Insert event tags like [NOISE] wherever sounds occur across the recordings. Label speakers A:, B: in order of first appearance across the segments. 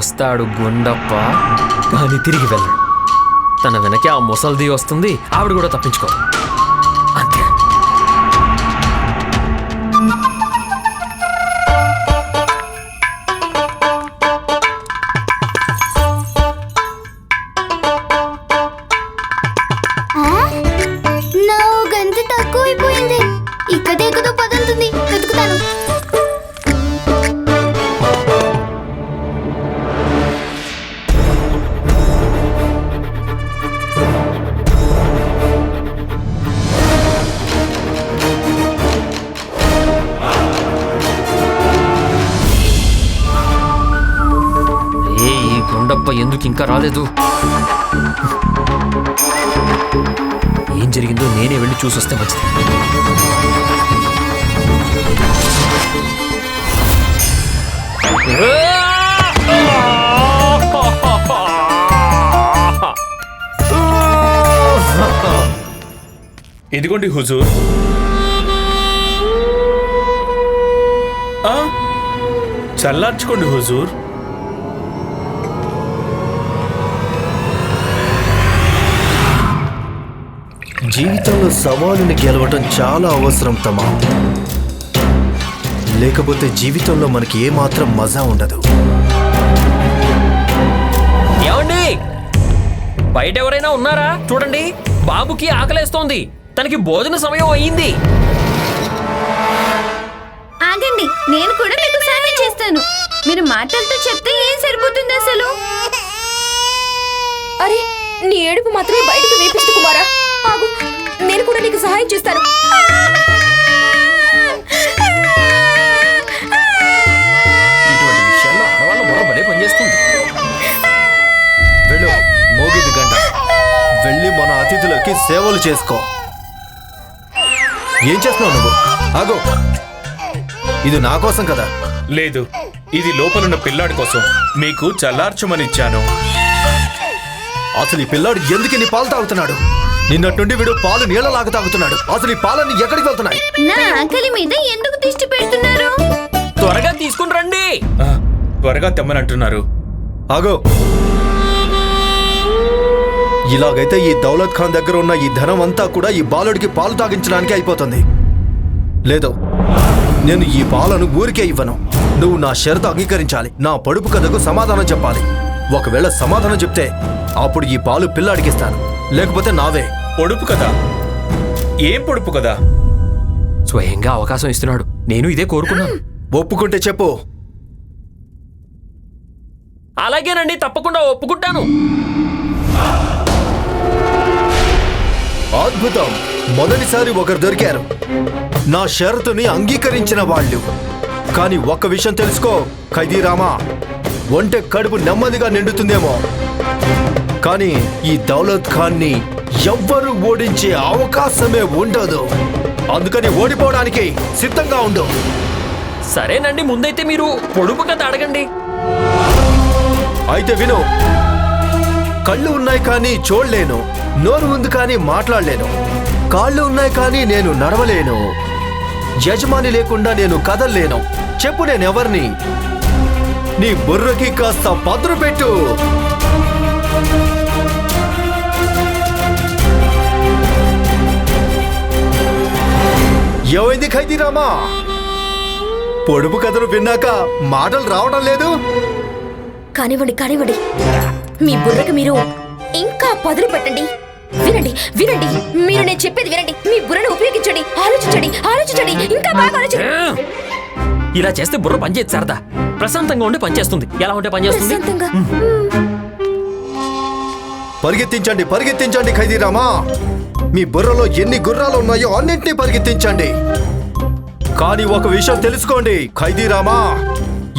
A: వస్తాడు గుండప్ప. కానీ తిరిగి వెళ్ళడు తన వెనకే ఆ ముసల్ది వస్తుంది. ఆవిడ కూడా తప్పించుకో. ఎందుకు ఇంకా రాలేదు? ఏం జరిగిందో నేనే వెళ్ళి చూసొస్తే మంచిది.
B: ఇదిగోండి హుజూర్. ఆ? చల్లార్చుకోండి హుజూర్.
C: జీవితంలో సవాలుని గెలవటం చాలా అవసరం తమా. లేకపోతే జీవితంలో మనకి ఏమాత్రం మజా ఉండదు.
A: ఏమండి? బయట ఎవరైనా ఉన్నారా? చూడండి బాబుకి ఆకలేస్తోంది. తనకి భోజన సమయం అయ్యింది.
D: ఆగండి నేను కూడా మీకు సాయం చేస్తాను. మీరు మాటలతో చెప్తే ఏం సరిపోతుంది అసలు?
E: అరే నీ ఏడుపు మాత్రమే బయటకు వేపిస్తు కుమారా. ఆగు. నేను కూడా నీకు సహాయం చేస్తాను.
A: ఇటువంటి విషయాల్లో ఆడవాళ్ళ బుర్ర భలే పనిచేస్తుంది.
C: వెళ్ళు మోగిది గంట. వెళ్ళి మన అతిథులకి సేవలు చేసుకో. ఏం చేస్తున్నావు నువ్వు? ఆగో. ఇది నా కోసం కదా?
B: లేదు ఇది లోపలున్న పిల్లాడి కోసం. మీకు చల్లార్చమనిచ్చాను
C: అసలు ఈ పిల్లాడు ఎందుకు నీ పాలు తాగుతున్నాడు? నిన్నటి నుండి వీడు పాలు నీళ్ళలాగా తాగుతున్నాడు. అసలు ఈ పాలన్నీ ఎక్కడికి వెళ్తున్నాయి?
D: నా ఆకలి మీద ఎందుకు దిష్టి పెడుతున్నారు?
A: త్వరగా తీసుకుని రండి.
B: ఆ, త్వరగా తెమ్మనంటున్నారు
C: ఆగో. ఇలాగైతే ఈ దౌలత్ ఖాన్ దగ్గర ఉన్న ఈ ధనం అంతా కూడా ఈ బాలుడికి పాలు తాగించడానికి అయిపోతుంది. లేదు నేను ఈ పాలను ఊరికే ఇవ్వను. నువ్వు నా షరతు అంగీకరించాలి. నా పొడుపు కథకు సమాధానం చెప్పాలి. ఒకవేళ సమాధానం చెప్తే అప్పుడు ఈ పాలు పిల్లాడికిస్తాను. లేకపోతే నావే.
B: పొడుపు కదా? ఏం పొడుపు కదా?
A: స్వయంగా అవకాశం ఇస్తున్నాడు. నేను ఇదే కోరుకున్నాను. [CLEARS THROAT]
C: ఒప్పుకుంటే చెప్పు.
A: అలాగేనండి తప్పకుండా ఒప్పుకుంటాను.
C: అద్భుతం. మొదటిసారి ఒకరు దొరికారు. నా షరతుని అంగీకరించిన వాళ్ళు. కానీ ఒక్క విషయం తెలుసుకో ఖైదీరామా. ఒంటె కడుపు నెమ్మదిగా నిండుతుందేమో. కానీ ఈ దౌలత్ ఖాన్ని ఎవ్వరూ ఓడించే అవకాశమే ఉండదు. అందుకని ఓడిపోవడానికి సిద్ధంగా ఉండు.
A: సరేనండి ముందైతే మీరు పొడుపు కథ అడగండి.
C: అయితే విను కళ్ళు ఉన్నాయి కానీ చూడలేను నోరు ఉంది కానీ మాట్లాడలేను కాళ్ళు ఉన్నాయి కానీ నేను నడవలేను యజమాని లేకుండా నేను కదల్లేను. చెప్పు నేనెవర్ని నీ బుర్రకి కాస్త పదురు పెట్టు. ఏమైంది ఖైదీరామా? పొడుపు కథను విన్నాక మాటలు రావడం లేదు?
E: కానివ్వండి కానివ్వండి. మీ బుర్రకు మీరు ఇంకా పదులు పెట్టండి. వినండి వినండి. మీరు నేను చెప్పేది వినండి. మీ బుర్రను ఉపయోగించండి. ఆలోచించండి ఆలోచించండి. ఇంకా బాగా ఆలోచించండి!
A: ఇలా చేస్తే బుర్ర పనిచేది సరదా ప్రశాంతంగా ఉంటే పనిచేస్తుంది ఎలా ఉంటే పనిచేస్తుంది
E: ప్రశాంతంగా.
C: పరిగెత్తించండి పరిగెత్తించండి ఖైదీరామా. మీ బుర్రలో ఎన్ని గుర్రాలు ఉన్నాయో అన్నింటినీ పరిగెత్తించండి. కానీ ఒక విషయం తెలుసుకోండి ఖైదీరామా.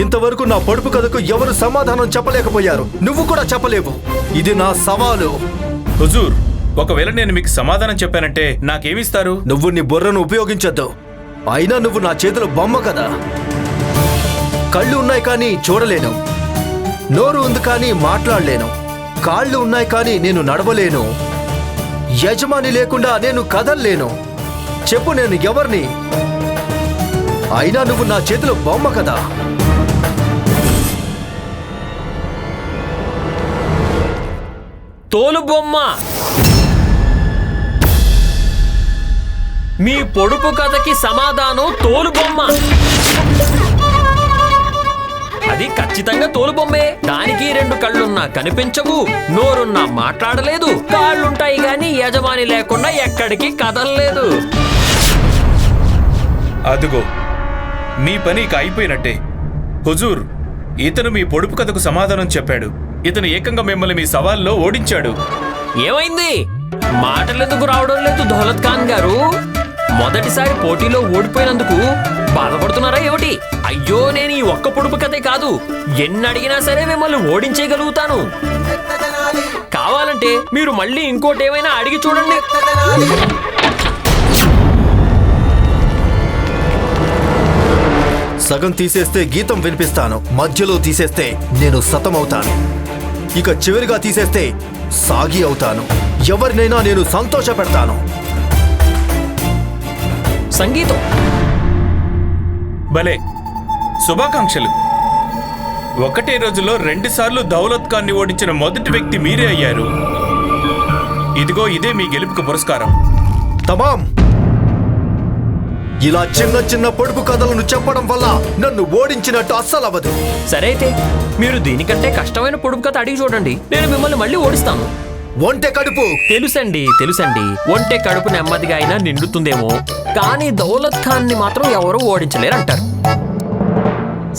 C: ఇంతవరకు నా పొడుపు కథకు ఎవరు సమాధానం చెప్పలేకపోయారు. నువ్వు కూడా చెప్పలేవు. ఇది నా సవాలు.
B: హుజూర్ ఒకవేళ నేను మీకు సమాధానం చెప్పానంటే నాకేమిస్తారు?
C: నువ్వు నీ బుర్రను ఉపయోగించొద్దు. అయినా నువ్వు నా చేతుల బొమ్మ కదా. కళ్ళు ఉన్నాయి కానీ చూడలేను. నోరు ఉంది కానీ మాట్లాడలేను. కాళ్ళు ఉన్నాయి కానీ నేను నడవలేను. యజమాని లేకుండా నేను కదల్లేను. చెప్పు నేను ఎవరిని? అయినా నువ్వు నా చేతిలో బొమ్మ కదా?
A: తోలు బొమ్మ. మీ పొడుపు కథకి సమాధానం తోలు బొమ్మ. అది ఖచ్చితంగా తోలుబొమ్మే దానికి రెండు కళ్ళున్నా కనిపించవు నోరున్నా మాట్లాడలేదు. కాళ్ళుంటాయి గాని యజమాని లేకుండా ఎక్కడికి కదలలేదు.
B: అదుగో మీ పని ఇక అయిపోయినట్టే. హుజూర్ ఇతను మీ పొడుపు కథకు సమాధానం చెప్పాడు. ఇతను ఏకంగా మిమ్మల్ని మీ సవాల్లో ఓడించాడు.
A: ఏమైంది? మాటలెందుకు రావడం లేదు దౌలత్ ఖాన్ గారు? మొదటిసారి పోటీలో ఓడిపోయినందుకు బాధపడుతున్నారా ఏమిటి? అయ్యో నేను ఈ ఒక్క పొడుపు కథే కాదు. ఎన్ని అడిగినా సరే మిమ్మల్ని ఓడించేయగలుగుతాను. కావాలంటే మీరు మళ్ళీ ఇంకోటి ఏమైనా అడిగి చూడండి.
C: సగం తీసేస్తే గీతం వినిపిస్తాను మధ్యలో తీసేస్తే నేను సతమవుతాను. ఇక చివరిగా తీసేస్తే సాగి అవుతాను. ఎవరినైనా నేను సంతోష పెడతాను
A: సంగీతం.
B: భలే. శుభాకాంక్షలు. ఒకటే రోజులో రెండుసార్లు దౌలత్ ఖాన్ని ఓడించిన మొదటి వ్యక్తి మీరే అయ్యారు. ఇదిగో ఇదే మీ గెలుపుకు పురస్కారం.
C: తమాం. ఇలా చిన్న చిన్న పొడుపు కథలను చెప్పడం వల్ల నన్ను ఓడించినట్టు అస్సలు అవ్వదు
A: సరే అయితే మీరు దీనికంటే కష్టమైన పొడుపు కథ అడిగి చూడండి. నేను మిమ్మల్ని మళ్ళీ ఓడిస్తాను.
C: ఒంటె కడుపు.
A: తెలుసండి తెలుసండి. ఒంటె కడుపు నెమ్మదిగా అయినా నిండుతుందేమో. కానీ దౌలత్ ఖాన్ని మాత్రం ఎవరూ ఓడించలేరంటారు.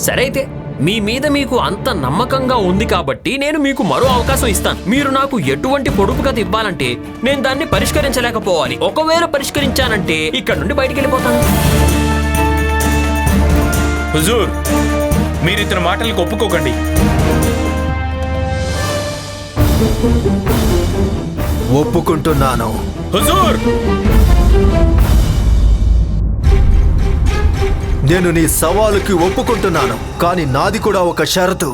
A: సరే అయితే మీ మీద మీకు అంత నమ్మకంగా ఉంది కాబట్టి నేను మీకు మరో అవకాశం ఇస్తాను. మీరు నాకు ఎటువంటి పొడుపు కథ ఇవ్వాలంటే నేను దాన్ని పరిష్కరించలేకపోవాలి. ఒకవేళ పరిష్కరించానంటే ఇక్కడ నుండి బయటికి వెళ్ళిపోతాను.
B: హుజూర్ మీరు ఇతని మాటలకు ఒప్పుకోకండి.
C: ఒప్పుకుంటున్నాను.
B: హుజూర్!
C: నేను నీ సవాలుకి ఒప్పుకుంటున్నాను కానీ నాది కూడా ఒక షరతు.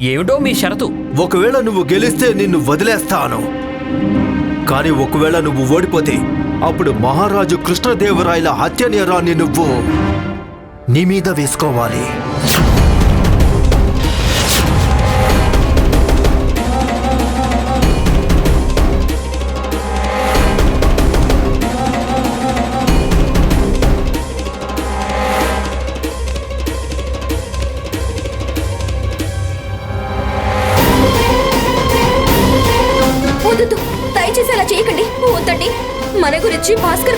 A: ఏమిటో మీ షరతు?
C: ఒకవేళ నువ్వు గెలిస్తే నిన్ను వదిలేస్తాను. కానీ ఒకవేళ నువ్వు ఓడిపోతే అప్పుడు మహారాజు కృష్ణదేవరాయల హత్య నేరాన్ని నువ్వు నీ మీద వేసుకోవాలి.
E: మన గురించి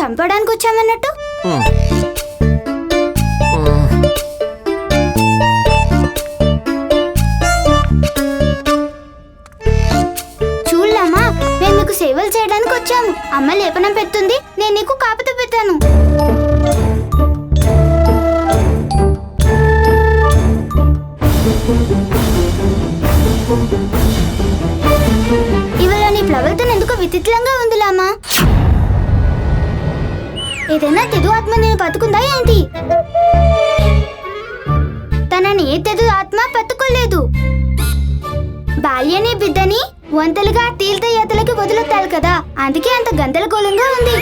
F: చంపడానికి వచ్చామన్నట్టు. చూడలామా మేము మీకు సేవలు చేయడానికి వచ్చాము. అమ్మ లేపనం పెడుతుంది నేను నీకు కాపుత పెట్టాను. ఇవాళ నీ ప్రవర్తన ఎందుకు విచిత్రంగా ఏదైనా తెదు ఆత్మ నేను బతుకుందా ఏంటి? తనని ఏ తెదు ఆత్మ బతుకోలేదు బాల్యని బిడ్డని వంతలుగా తీర్థయాత్రలకి వదులుతారు కదా అందుకే అంత గందరగోళంగా ఉంది.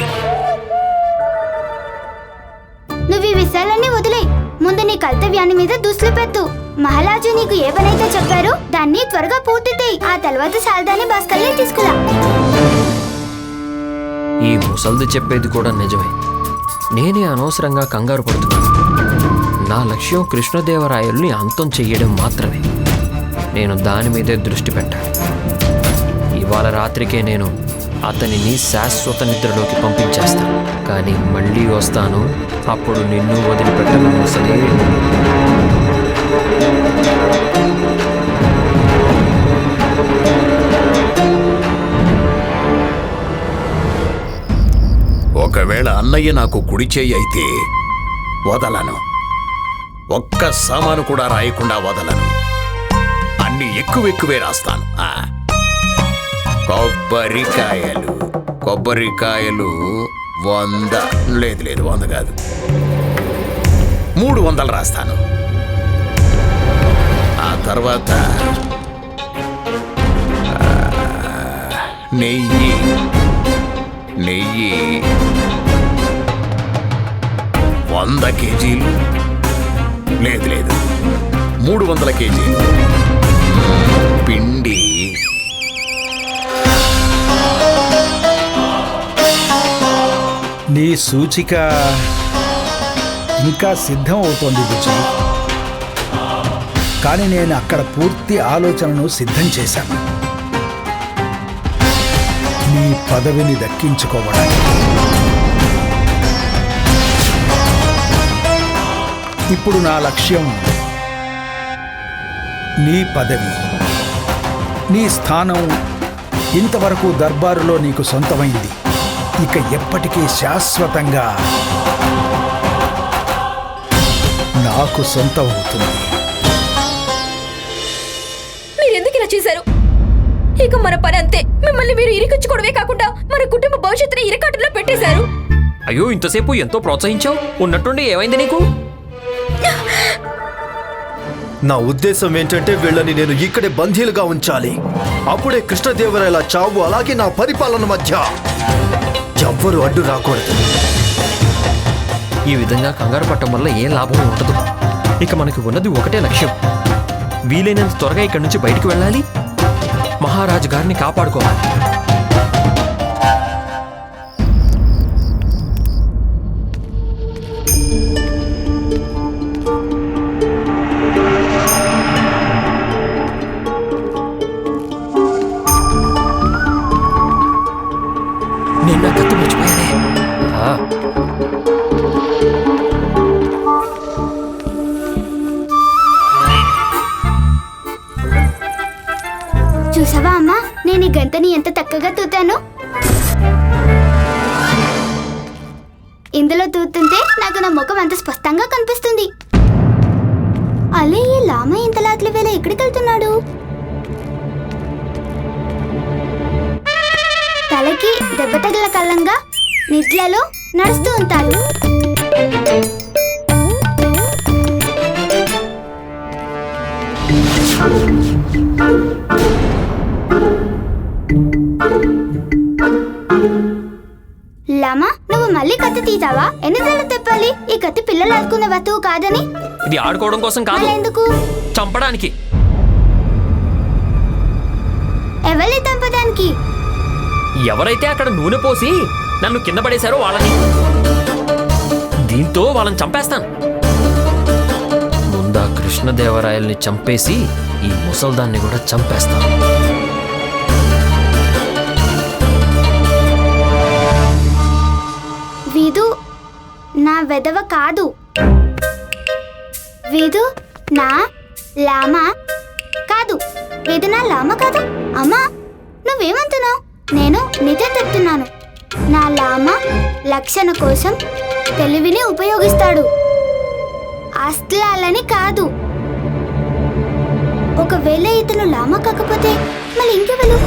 F: నువ్వు ఈ విషయాలన్నీ వదిలే. ముందు నీ కర్తవ్యాన్ని మీద దుస్తులు పెట్టు. మహారాజు నీకు ఏ పనైతే చెప్పారో దాన్ని త్వరగా పూర్తి చేయి. ఆ తర్వాత శారదాని భాస్కర్లే తీసుకురా.
A: ఈ ముసల్ది చెప్పేది కూడా నిజమే. నేనే అనవసరంగా కంగారు పడుతున్నాను. నా లక్ష్యం కృష్ణదేవరాయల్ని అంతం చెయ్యడం మాత్రమే. నేను దాని మీదే దృష్టి పెట్టాను. ఇవాళ రాత్రికే నేను అతనిని శాశ్వత నిద్రలోకి పంపించేస్తాను. కానీ మళ్ళీ వస్తాను అప్పుడు నిన్ను వదిలిపెట్టను ముసలి
G: అన్నయ్య నాకు కుడిచేయి అయితే వదలను. ఒక్క సామాను కూడా రాయకుండా వదలను. అన్ని ఎక్కువ ఎక్కువే రాస్తాను కొబ్బరికాయలు కొబ్బరికాయలు వంద. లేదు లేదు వంద కాదు. మూడు వందలు రాస్తాను. ఆ తర్వాత నెయ్యి. నెయ్యి. వంద కేజీలు? లేదు లేదు. మూడు వందల కేజీలు పిండి.
H: నీ సూచిక ఇంకా సిద్ధం అవుతోంది బుజ్జి. కానీ నేను అక్కడ పూర్తి ఆలోచనను సిద్ధం చేశాను. నీ పదవిని దక్కించుకోవడానికి. ఇప్పుడు నా లక్ష్యం నీ పదవి. నీ స్థానం ఇంతవరకు దర్బారులో నీకు సొంతమైంది. ఇక ఎప్పటికీ శాశ్వతంగా నాకు సొంతం అవుతుంది
E: మీరు ఎందుకు ఇలా చేశారు? ఇక మన పని అంతే. మిమ్మల్ని మీరు ఇరికించుకోవడమే కాకుండా మన కుటుంబ భవిష్యత్తుని ఇరకాటంలో పెట్టేశారు.
A: అయ్యో ఇంతసేపు ఎంతో ప్రోత్సహించావు. ఉన్నట్టుండి ఏమైంది నీకు?
C: నా ఉద్దేశం ఏంటంటే వీళ్ళని నేను ఇక్కడే బందీలుగా ఉంచాలి. అప్పుడే కృష్ణదేవరాయల చావు అలాగే నా పరిపాలన మధ్య ఎవ్వరు అడ్డు రాకూడదు.
A: ఈ విధంగా కంగారు పట్టడం వల్ల ఏం లాభం ఉండదు. ఇక మనకి ఉన్నది ఒకటే లక్ష్యం. వీలైనంత త్వరగా ఇక్కడి నుంచి బయటికి వెళ్ళాలి. మహారాజు గారిని కాపాడుకోవాలి.
F: గంతని ఎంత చక్కగా తూతాను? ఇందులో తూతుంటే నాకు నా ముఖం అంత స్పష్టంగా కనిపిస్తుంది. అలే ఈ లామ ఇంత లాట్ల వేళ ఎక్కడికి వెళ్తున్నాడు తలకి దెబ్బ తగిల కళ్ళంగా నిద్రలో నడుస్తూ ఉంటాడు. లామా నువ్వు మళ్ళీ కత్తి తీసావా? ఎన్నిసార్లు తెప్పాలి? ఈ కత్తి పిల్లలు ఆడుకునే వస్తువు కాదని?
A: ఇది ఆడుకోవడం కోసం కాదు.
F: ఎందుకు
A: చంపడానికి.
F: ఎవరిని చంపడానికి?
A: ఎవరైతే అక్కడ నూనె పోసి నన్ను కింద పడేశారో వాళ్ళని. దీంతో వాళ్ళని చంపేస్తాను. ముందా కృష్ణదేవరాయల్ని చంపేసి ఈ ముసల్దాన్ని కూడా చంపేస్తాను.
F: నా వెదవ కాదు. వీదు నా లామా కాదు. వీదు నా లామ కాదు? అమ్మా నువ్వేమంటున్నావు? నేను నిజం చెప్తున్నాను. నా లామ లక్షణ కోసం తెలివిని ఉపయోగిస్తాడు. అస్త్రాలని కాదు. ఒకవేళ ఇతను లామ కాకపోతే మళ్ళీ ఇంకెవరు?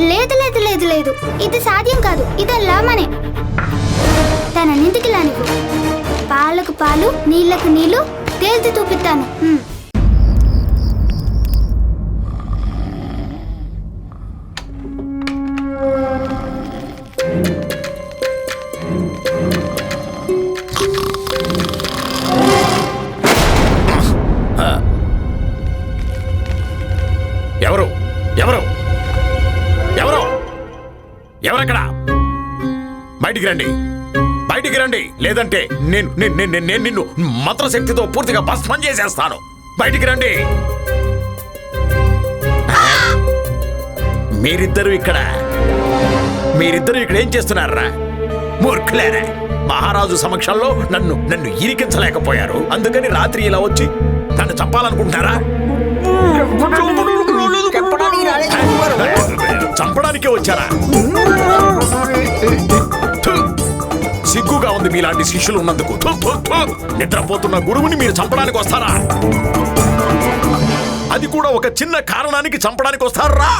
F: లేదు లేదు లేదు లేదు. ఇది సాధ్యం కాదు. ఇతను లామనే. తన లానివ్వు పాలకు పాలు నీళ్ళకు నీళ్ళు తేల్చి చూపిస్తాను. హ్మ్.
G: ఎవరు? ఎవరు? ఎవరు? ఎవరక్కడ? బయటికి రండి. బయటికి రండి. లేదంటే నేను నేను- నేను నేను నిన్ను మంత్రశక్తితో పూర్తిగా భస్మం చేసేస్తాను. బయటికి రండి. మీరిద్దరు ఇక్కడ. మీరిద్దరు ఇక్కడ ఏం చేస్తున్నారా? మూర్ఖులేరా. మహారాజు సమక్షంలో నన్ను నన్ను ఇరికించలేకపోయారు. అందుకని రాత్రి ఇలా వచ్చి నన్ను చంపాలనుకుంటున్నారా? చంపడానికే వచ్చారా? మీలాంటి శిష్యులు ఉన్నందుకు నిద్రపోతున్న గురువుని మీరు చంపడానికి వస్తారా? అది కూడా ఒక చిన్న కారణానికి చంపడానికి వస్తారా?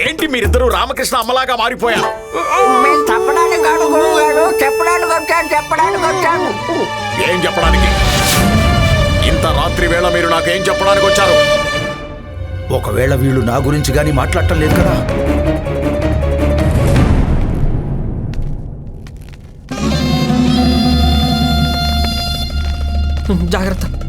G: ఏంటి మీరిద్దరూ రామకృష్ణ అమ్మలాగా మారిపోయారు?
I: చెప్పడానికి చెప్పడానికి వచ్చాను చెప్పడానికి వచ్చాను.
G: ఏం చెప్పడానికి? ఇంత రాత్రి వేళ మీరు నాకేం చెప్పడానికి వచ్చారు?
H: ఒకవేళ వీళ్ళు నా గురించి గాని మాట్లాడటం లేదు కదా?
A: జాగ్రత్త.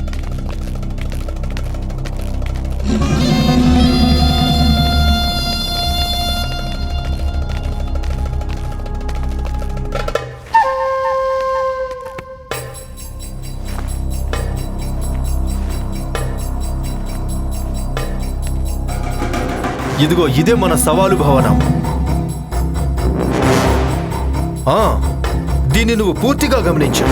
C: ఇదిగో ఇదే మన సవాలు భవనం. ఆ, దీన్ని నువ్వు పూర్తిగా గమనించు.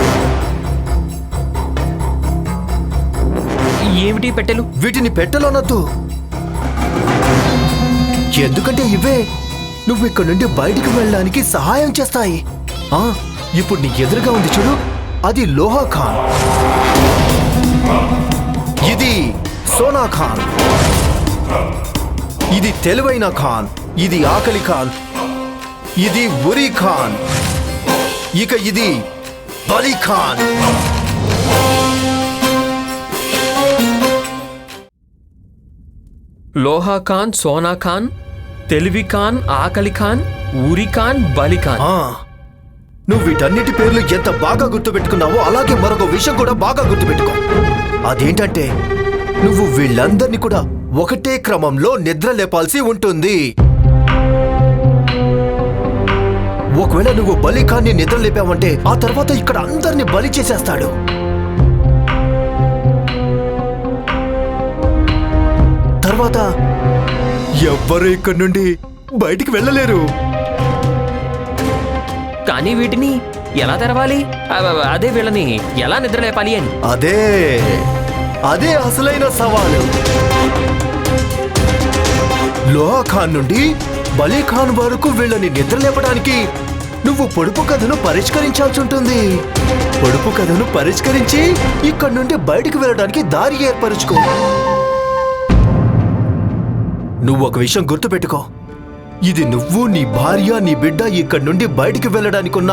A: ఏమిటి పెట్టెలు?
C: వీటిని పెట్టలోనొద్దు. ఎందుకంటే ఇవే నువ్వు ఇక్కడ నుండి బయటికి వెళ్ళడానికి సహాయం చేస్తాయి. ఆ ఇప్పుడు నీ ఎదురుగా ఉంది చూడు అది లోహా ఖాన్. ఇది సోనా ఖాన్. ఇది తెలివైన ఖాన్ ఇది ఆకలి ఖాన్ ఇది ఉరి ఖాన్. ఇక ఇది బలి ఖాన్.
A: లోహా ఖాన్ సోనా ఖాన్ తెలివి ఖాన్ ఆకలి ఖాన్ ఊరి ఖాన్ బలి ఖాన్.
C: నువ్వు వీటన్నిటి పేర్లు ఎంత బాగా గుర్తుపెట్టుకున్నావో అలాగే మరొక విషయం కూడా బాగా గుర్తుపెట్టుకో. అదేంటంటే నువ్వు వీళ్ళందరినీ కూడా ఒకటే క్రమంలో నిద్ర లేపాల్సి ఉంటుంది. ఒకవేళ నువ్వు బలిఖాన్ని నిద్ర లేపావంటే ఆ తర్వాత ఇక్కడ అందరినీ బలి చేసేస్తాడు. తర్వాత ఎవ్వరు ఇక్కడి నుండి బయటికి వెళ్ళలేరు.
A: కానీ వీటిని ఎలా తెరవాలి? అదే వీళ్ళని ఎలా నిద్రలేపాలి అని?
C: అదే. అదే అసలైన సవాలు. లోహా ఖాన్ నుండి బలీ ఖాన్ వరకు వీళ్ళని నిద్రలేపడానికి నువ్వు పొడుపు కథను పరిష్కరించాల్సి ఉంటుంది. పొడుపు కథను పరిష్కరించి ఇక్కడి నుండి బయటికి వెళ్ళడానికి దారి ఏర్పరచుకో. నువ్వు ఒక విషయం గుర్తుపెట్టుకో. ఇది నువ్వు నీ భార్య నీ బిడ్డ ఇక్కడి నుండి బయటికి వెళ్ళడానికి ఉన్న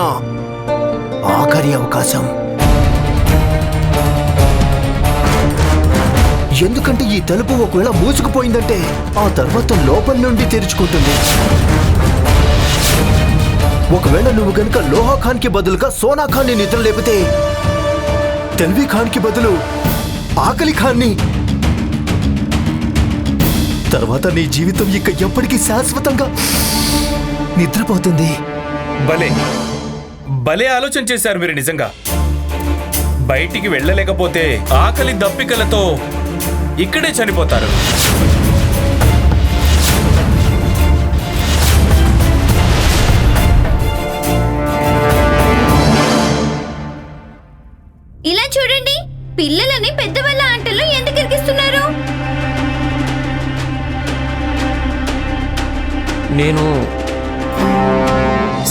C: ఆఖరి అవకాశం. ఎందుకంటే ఈ తలుపు ఒకవేళ మూసుకుపోయిందంటే ఆ తర్వాత లోపల నుండి తెరుచుకుంటుంది. ఒకవేళ నువ్వు గనుక లోహా ఖాన్కి బదులుగా సోనా ఖాన్ని నిద్ర లేపితే తెల్వి ఖాన్కి బదులు ఆకలి ఖాన్ని తర్వాత నీ జీవితం ఇక ఎప్పటికీ శాశ్వతంగా నిద్రపోతుంది.
B: భలే. భలే ఆలోచన చేశారు మీరు నిజంగా. బయటికి వెళ్ళలేకపోతే ఆకలి దప్పికలతో ఇక్కడే చనిపోతారు.
D: ఇలా చూడండి పిల్లలని పెద్దవాళ్ళ ఆటల్లో ఎందుకు ఇరికిస్తున్నారు
A: నేను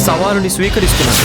A: సవాలుని స్వీకరిస్తున్నాను.